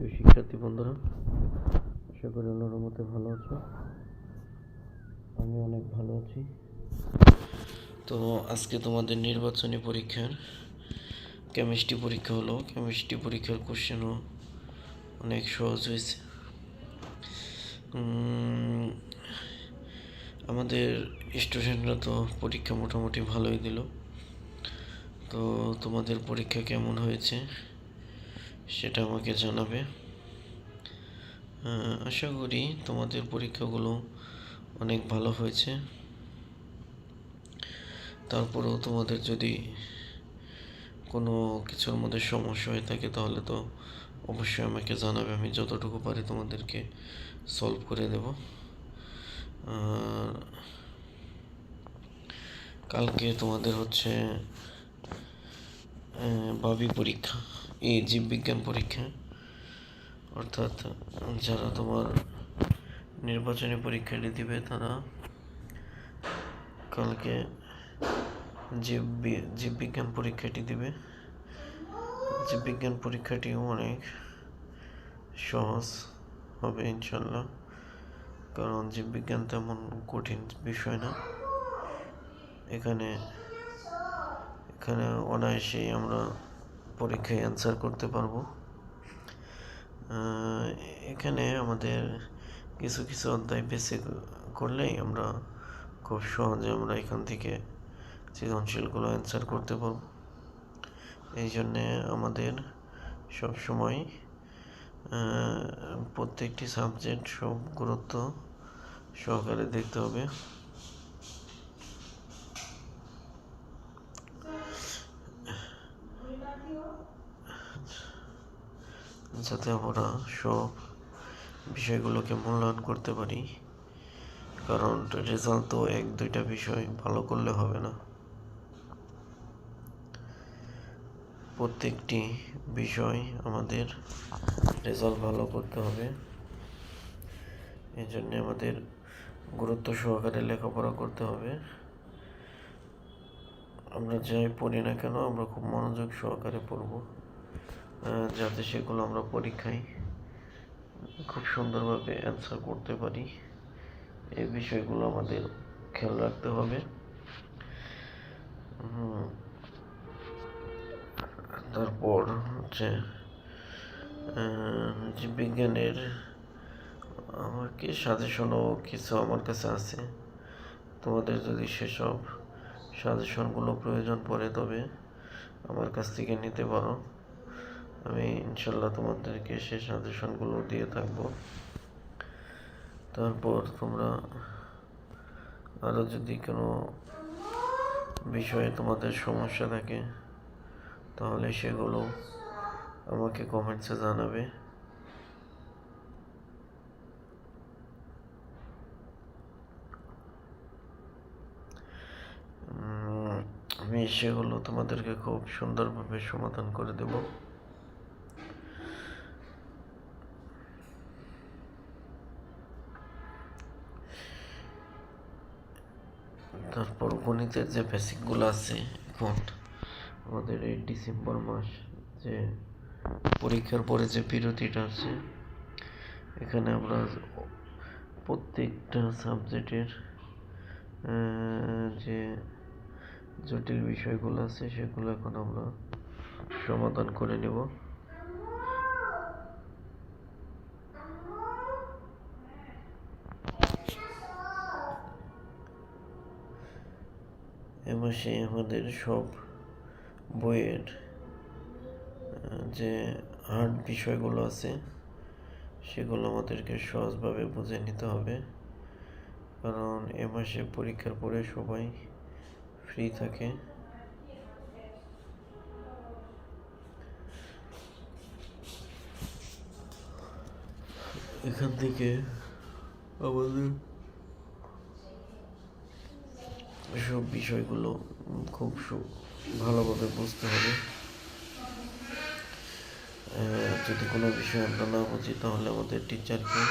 প্রিয় শিক্ষার্থী বন্ধুরা, আশা করি আল্লাহর রহমতে ভালো আছো। আমি অনেক ভালো আছি। তো আজকে তোমাদের নির্বাচনী পরীক্ষার কেমিস্ট্রি পরীক্ষা হলো। কেমিস্ট্রি পরীক্ষার কোশ্চেনও অনেক সহজ হয়েছে। আমাদের স্টুডেন্টরা তো পরীক্ষা মোটামুটি ভালোই দিল। তো তোমাদের পরীক্ষা কেমন হয়েছে? সেটা আমাকে জানাবে। আশা করি তোমাদের পরীক্ষাগুলো অনেক ভালো হয়েছে। তারপরেও তোমাদের যদি কোনো কিছুর মধ্যে সমস্যা হয়ে থাকে তাহলে তো অবশ্যই আমাকে জানাবে। আমি যতটুকু পারি তোমাদেরকে সলভ করে দেব। কালকে তোমাদের হচ্ছে বাবি পরীক্ষা। এই জীববিজ্ঞান পরীক্ষা। অর্থাৎ যারা তোমার নির্বাচনী পরীক্ষাটি দিবে, তারা কালকে জীব জীববিজ্ঞান পরীক্ষাটি দিবে। জীববিজ্ঞান পরীক্ষাটিও অনেক সহজ হবে ইনশাল্লাহ কারণ জীববিজ্ঞান তেমন কঠিন বিষয় না। এখানে এখানে অনায়াসেই আমরা পরীক্ষায় অ্যান্সার করতে পারব। এখানে আমাদের কিছু কিছু অধ্যায় বেছে করলেই আমরা খুব সহজে আমরা এখান থেকে সৃজনশীলগুলো অ্যান্সার করতে পারব। এই জন্যে আমাদের সব সময় প্রত্যেকটি সাবজেক্ট সব গুরুত্ব সহকারে দেখতে হবে। যাতে আমরা সব বিষয়গুলোকে মূল্যায়ন করতে পারি। কারণ রেজাল্ট তো এক, দুইটা বিষয় ভালো করলে হবে না। প্রত্যেকটি বিষয় আমাদের রেজাল্ট ভালো করতে হবে। এই জন্যে আমাদের গুরুত্ব সহকারে লেখাপড়া করতে হবে। আমরা যাই পড়ি না কেন, আমরা খুব মনোযোগ সহকারে পড়ব। যাতে সেগুলো আমরা পরীক্ষায় খুব সুন্দরভাবে অ্যান্সার করতে পারি। এই বিষয়গুলো আমাদের খেয়াল রাখতে হবে। তারপর হচ্ছে জীববিজ্ঞানের আমার কি সাজেশনও কিছু আমার কাছে আছে। তোমাদের যদি সেসব সাজেশনগুলো প্রয়োজন পড়ে তবে আমার কাছ থেকে নিতে পারো। আমি ইনশাল্লাহ তোমাদেরকে সে সাজেশনগুলো দিয়ে থাকব। তারপর তোমরা আরও যদি কোনো বিষয়ে তোমাদের সমস্যা থাকে, তাহলে সেগুলো আমাকে কমেন্টসে জানাবে। আমি সেগুলো তোমাদেরকে খুব সুন্দরভাবে সমাধান করে দেব। তারপর গণিতের যে বেসিকগুলো আছে, এখন আমাদের এই ডিসেম্বর মাস যে পরীক্ষার পরে যে বিরতিটা আছে, এখানে আমরা প্রত্যেকটা সাবজেক্টের যে জটিল বিষয়গুলো আছে, সেগুলো এখন আমরা সমাধান করে নেব। এ মাসে আমাদের সব বইয়ের যে হার্ড বিষয়গুলো আছে, সেগুলো আমাদেরকে সহজভাবে বুঝে নিতে হবে। কারণ এ মাসে পরীক্ষার পরে সবাই ফ্রি থাকে। এখান থেকে আমাদের সব বিষয়গুলো খুব ভালোভাবে বুঝতে হবে। যদি কোনো বিষয় আমরা না বুঝি, তাহলে আমাদের টিচারকে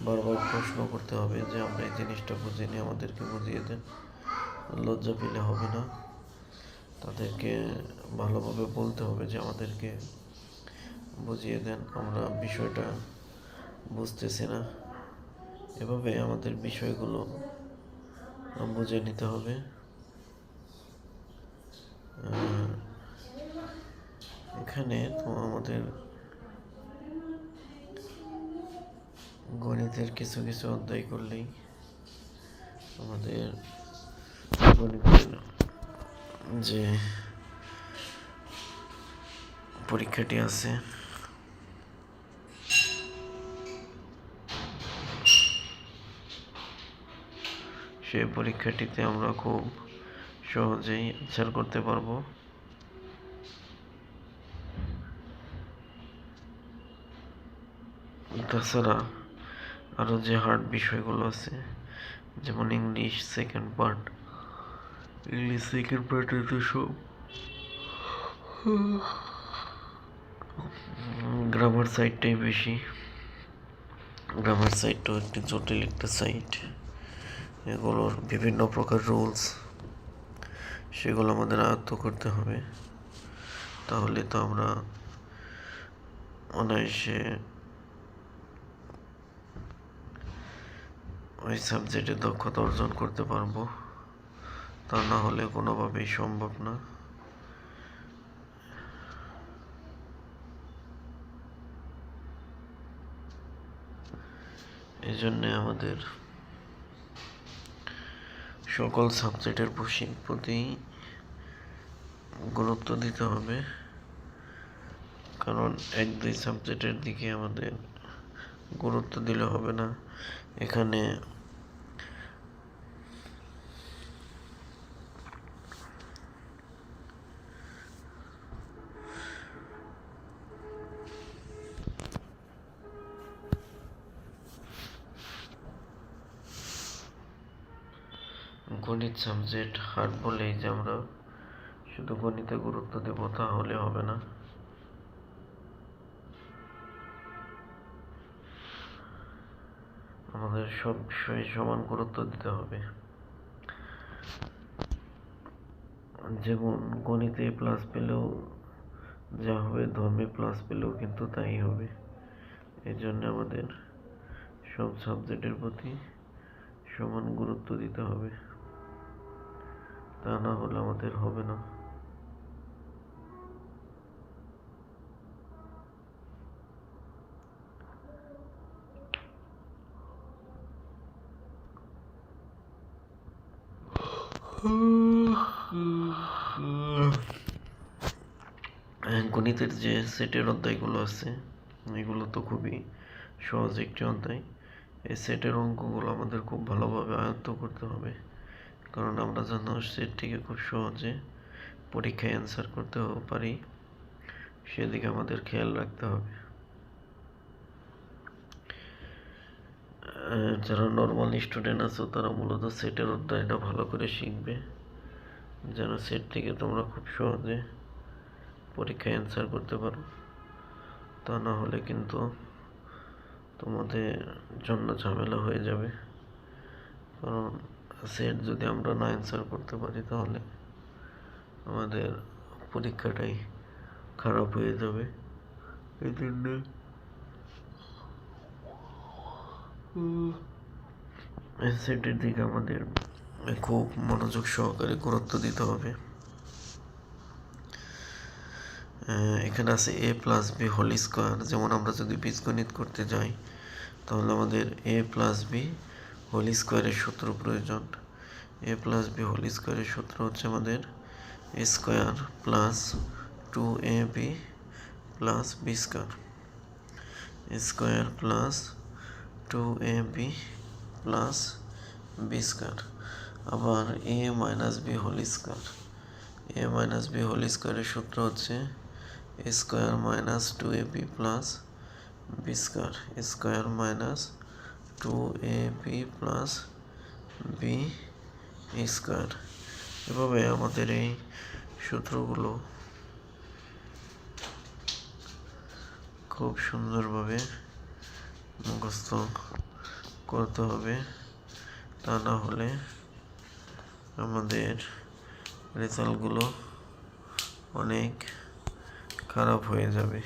বারবার প্রশ্ন করতে হবে যে, আমরা এই জিনিসটা বুঝিনি, আমাদেরকে বুঝিয়ে দেন। লজ্জা পেলে হবে না। তাদেরকে ভালোভাবে বলতে হবে যে, আমাদেরকে বুঝিয়ে দেন। আমরা বিষয়টা বুঝতেছি না। এভাবে আমাদের বিষয়গুলো বুঝে নিতে হবে। এখানে তো আমাদের গণিতের কিছু কিছু অধ্যায় করলেই আমাদের যে পরীক্ষাটি আছে সেই পরীক্ষাটিতে আমরা খুব সহজেই অ্যান্সার করতে পারব। তাছাড়া আরও যে হার্ড বিষয়গুলো আছে, যেমন English second part English second পার্টে তো সব গ্রামার সাইডটাই বেশি। গ্রামার সাইডটাও একটি জটিল একটা সাইড এগুলোর বিভিন্ন প্রকার রুলস, সেগুলো আমাদের আয়ত্ত করতে হবে। তাহলে তো আমরা অনায়াসে ওই সাবজেক্টে দক্ষতা অর্জন করতে পারব। তা না হলে কোনোভাবেই সম্ভব না। এই জন্যে আমাদের সকল সাবজেক্টের প্রতি গুরুত্ব দিতে হবে। কারণ এক দুই সাবজেক্টের দিকে আমাদের গুরুত্ব দিলে হবে না। এখানে গণিত সাবজেক্ট হার্ড বলেই যে আমরা শুধু গণিতে গুরুত্ব দেব, তাহলে হবে না। আমাদের সব বিষয়ে সমান গুরুত্ব দিতে হবে। যেমন গণিতে প্লাস পেলেও যা হবে, ধর্মে প্লাস পেলেও কিন্তু তাই হবে। এই জন্য আমাদের সব সাবজেক্টের প্রতি সমান গুরুত্ব দিতে হবে। তা না হলে আমাদের হবে না। হ্যাঁ, গণিতের যে সেটের অধ্যায়গুলো আছে এগুলো তো খুবই সহজ একটি অধ্যায়। এই সেটের অঙ্কগুলো আমাদের খুব ভালোভাবে আয়ত্ত করতে হবে। কারণ আমরা যেন সেটটিকে খুব সহজে পরীক্ষায় অ্যান্সার করতে পারি, সেদিকে আমাদের খেয়াল রাখতে হবে। যারা নর্মাল স্টুডেন্ট আছো, তারা মূলত সেটের অধ্যায়টা ভালো করে শিখবে, যেন সেট থেকে তোমরা খুব সহজে পরীক্ষায় অ্যান্সার করতে পারো। তা না হলে কিন্তু তোমাদের জন্য ঝামেলা হয়ে যাবে। কারণ সেট যদি আমরা না অ্যান্সার করতে পারি তাহলে আমাদের পরীক্ষাটাই খারাপ হয়ে যাবে। এই জন্য সেটের দিকে আমাদের খুব মনোযোগ সহকারে গুরুত্ব দিতে হবে। এখানে আছে A plus B whole square যেমন আমরা যদি বীজগণিত করতে যাই, তাহলে আমাদের এ প্লাস বি হোল স্কোয়ারের সূত্র প্রয়োজন। এ প্লাস বি হোল স্কোয়ারের সূত্র হচ্ছে আমাদের A square plus two A B plus B square. Square plus two A B plus B square. আবার A minus B whole square. A minus B whole স্কোয়ারের সূত্র হচ্ছে square minus two A B plus B square. Square minus two A B plus B square এভাবে আমাদের এই সূত্রগুলো খুব সুন্দরভাবে মুখস্থ করতে হবে। তা না হলে আমাদের রেজাল্টগুলো অনেক খারাপ হয়ে যাবে।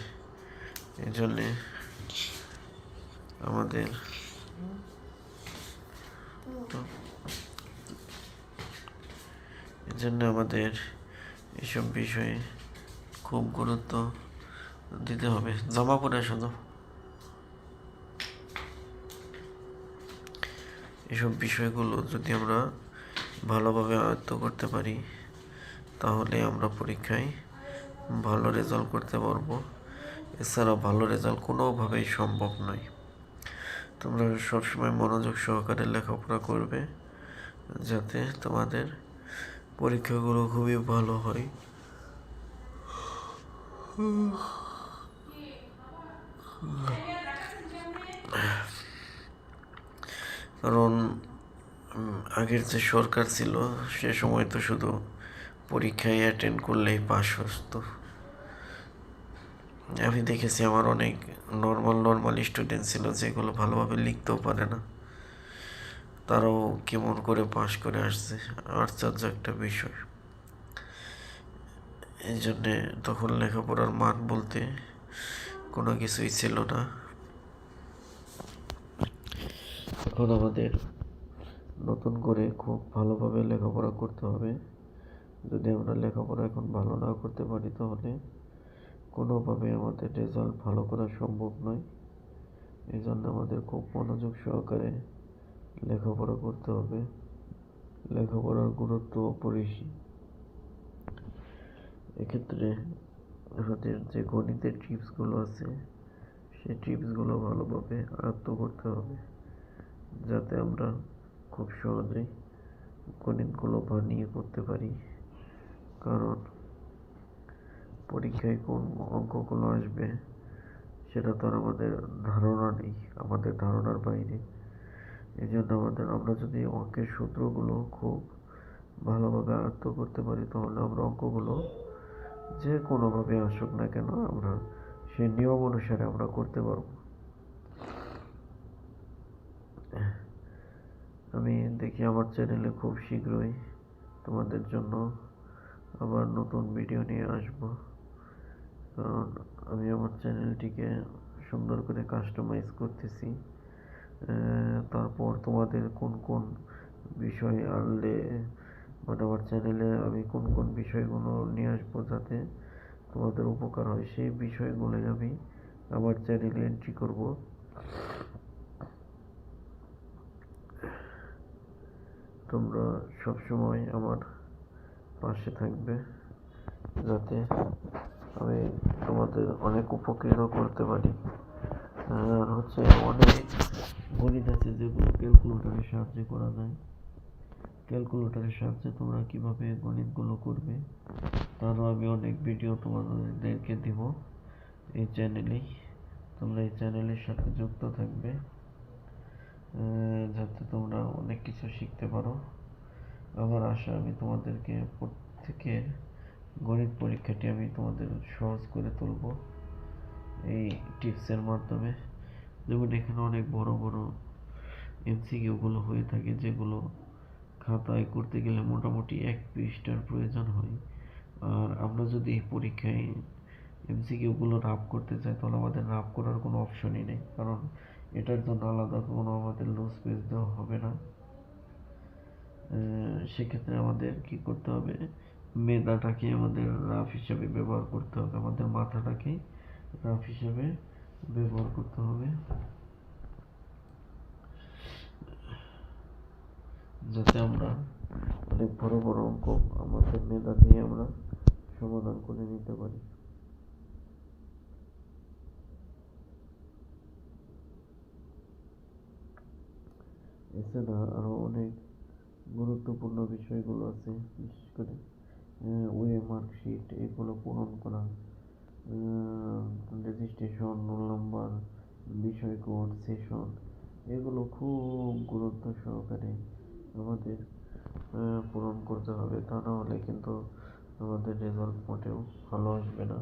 এই জন্যে আমাদের এই জন্য আমাদের এসব বিষয়ে খুব গুরুত্ব দিতে হবে। জামা পরে শুধু। এসব বিষয়গুলো যদি আমরা ভালোভাবে আয়ত্ত করতে পারি, তাহলে আমরা পরীক্ষায় ভালো রেজাল্ট করতে পারব। এছাড়া ভালো রেজাল্ট কোনোভাবেই সম্ভব নয়। তোমরা সবসময় মনোযোগ সহকারে লেখাপড়া করবে, যাতে তোমাদের পরীক্ষাগুলো খুবই ভালো হয়। কারণ আগের যে সরকার ছিল, সে সময় তো শুধু পরীক্ষায় অ্যাটেন্ড করলেই পাস হতো। আমি দেখেছি আমার অনেক নর্মাল নর্মাল স্টুডেন্ট ছিল, যেগুলো ভালোভাবে লিখতেও পারে না। তারাও কেমন করে পাশ করে আসছে, আশ্চর্য একটা বিষয়। এই জন্যে তখন লেখাপড়ার মান বলতে কোনো কিছুই ছিল না। এখন আমাদের নতুন করে খুব ভালোভাবে লেখাপড়া করতে হবে। যদি আমরা লেখাপড়া এখন ভালো না করতে পারি তাহলে কোনোভাবে আমাদের রেজাল্ট ভালো করা সম্ভব নয়। এই জন্য আমাদের খুব মনোযোগ সহকারে লেখাপড়া করতে হবে। লেখাপড়ার গুরুত্ব অপরিসীম। এক্ষেত্রে আমাদের যে গণিতের টিপসগুলো আছে, সেই টিপসগুলো ভালোভাবে আয়ত্ত করতে হবে, যাতে আমরা খুব সহজেই গণিতগুলো বানিয়ে করতে পারি। কারণ পরীক্ষায় কোন অঙ্কগুলো আসবে, সেটা তো আমাদের ধারণা নেই, আমাদের ধারণার বাইরে। এই জন্য আমাদের, আমরা যদি অঙ্কের সূত্রগুলো খুব ভালোভাবে আয়ত্ত করতে পারি, তাহলে আমরা অঙ্কগুলো যে কোনোভাবে আসুক না কেন, আমরা সেই নিয়ম অনুসারে আমরা করতে পারব। আমি দেখি আমার চ্যানেলে খুব শীঘ্রই তোমাদের জন্য আবার নতুন ভিডিও নিয়ে আসব। কারণ আমি আমার চ্যানেলটিকে সুন্দর করে কাস্টমাইজ করতেছি। তারপর তোমাদের কোন কোন বিষয় আনলে মানে আমার চ্যানেলে আমি কোন কোন বিষয়গুলো নিয়ে আসব যাতে তোমাদের উপকার হয়, সেই বিষয়গুলোই আমি আমার চ্যানেলে এন্ট্রি করব। তোমরা সবসময় আমার পাশে থাকবে যাতে আমি তোমাদের অনেক উপকৃত করতে পারি। আর হচ্ছে অনেক গণিত আছে যেগুলো ক্যালকুলেটরের সাহায্যে করা যায়। ক্যালকুলেটরের সাহায্যে তোমরা কীভাবে গণিতগুলো করবে তারও আমি অনেক ভিডিও তোমাদেরকে দিব এই চ্যানেলেই তোমরা এই চ্যানেলের সাথে যুক্ত থাকবে যাতে তোমরা অনেক কিছু শিখতে পারো। আমার আশা আমি তোমাদেরকে প্রত্যেকের গণিত পরীক্ষাটি আমি তোমাদের সহজ করে তুলব। এই টিপসের মাধ্যমে। যেমন এখানে অনেক বড় বড় এমসিকিউগুলো হয়ে থাকে, যেগুলো খাতায় করতে গেলে মোটামুটি এক পৃষ্ঠার প্রয়োজন হয়। আর আমরা যদি পরীক্ষায় এমসিকিউগুলো রাফ করতে চাই, তাহলে আমাদের রাফ করার কোনো অপশনই নেই। কারণ এটার জন্য আলাদা কোনো আমাদের লুজ পেজ দেওয়া হবে না। সেক্ষেত্রে আমাদের কি করতে হবে? মেধাটাকে আমাদের রাফ হিসাবে ব্যবহার করতে হবে, আমাদের মাথাটাকে রাফ হিসাবে ব্যবহার করতে হবে। যাতে আমরা অনেক বড় বড় অঙ্ক আমাদের মেধা দিয়ে আমরা সমাধান করে নিতে পারি। এছাড়া আরও অনেক গুরুত্বপূর্ণ বিষয়গুলো আছে, বিশেষ করে ওয়ে মার্কশিট এগুলো পূরণ করা রেজিস্ট্রেশন রোল নাম্বার বিষয় কোড সেশন এগুলো খুব গুরুত্ব সহকারে আমাদের পূরণ করতে হবে। তা না হলে কিন্তু আমাদের রেজাল্ট মোটেও ভালো আসবে না।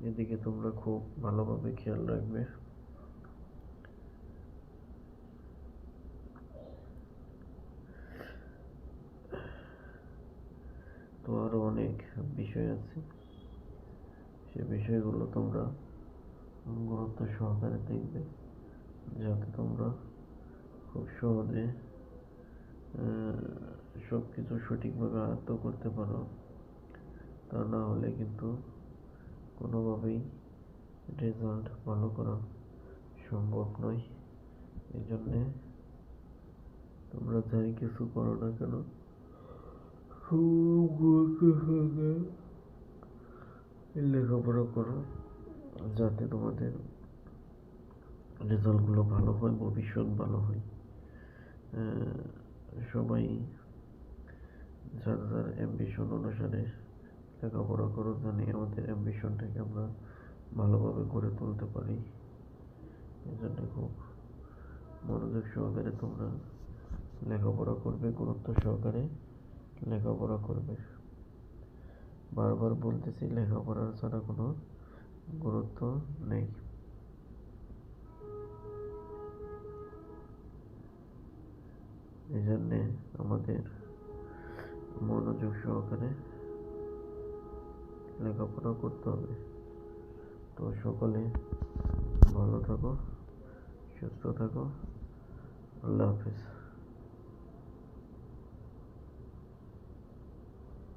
এদিকে তোমরা খুব ভালোভাবে খেয়াল রাখবে। তো আরও অনেক বিষয় আছে। সে বিষয়গুলো তোমরা গুরুত্ব সহকারে দেখবে, যাতে তোমরা খুব সহজে সব কিছু সঠিকভাবে আয়ত্ত করতে পারো। তা না হলে কিন্তু কোনোভাবেই রেজাল্ট ভালো করা সম্ভব নয়। এই জন্যে তোমরা যাই কিছু করো না কেন লেখাপড়া করো, যাতে তোমাদের রেজাল্টগুলো ভালো হয়, ভবিষ্যৎ ভালো হয়। সবাই যার যার অ্যাম্বিশন অনুসারে লেখাপড়া করো, জানি আমাদের অ্যাম্বিশনটাকে আমরা ভালোভাবে গড়ে তুলতে পারি। এই জন্য খুব মনোযোগ সহকারে তোমরা লেখাপড়া করবে, গুরুত্ব সহকারে। লেখাপড়া করবে। বারবার বলতেছি, লেখাপড়ার ছাড়া কোনো গুরুত্ব নেই। এই জন্যে আমাদের মনোযোগ সহকারে লেখাপড়া করতে হবে। তো সকলে ভালো থাকো, সুস্থ থাকো। আল্লাহ হাফিজ।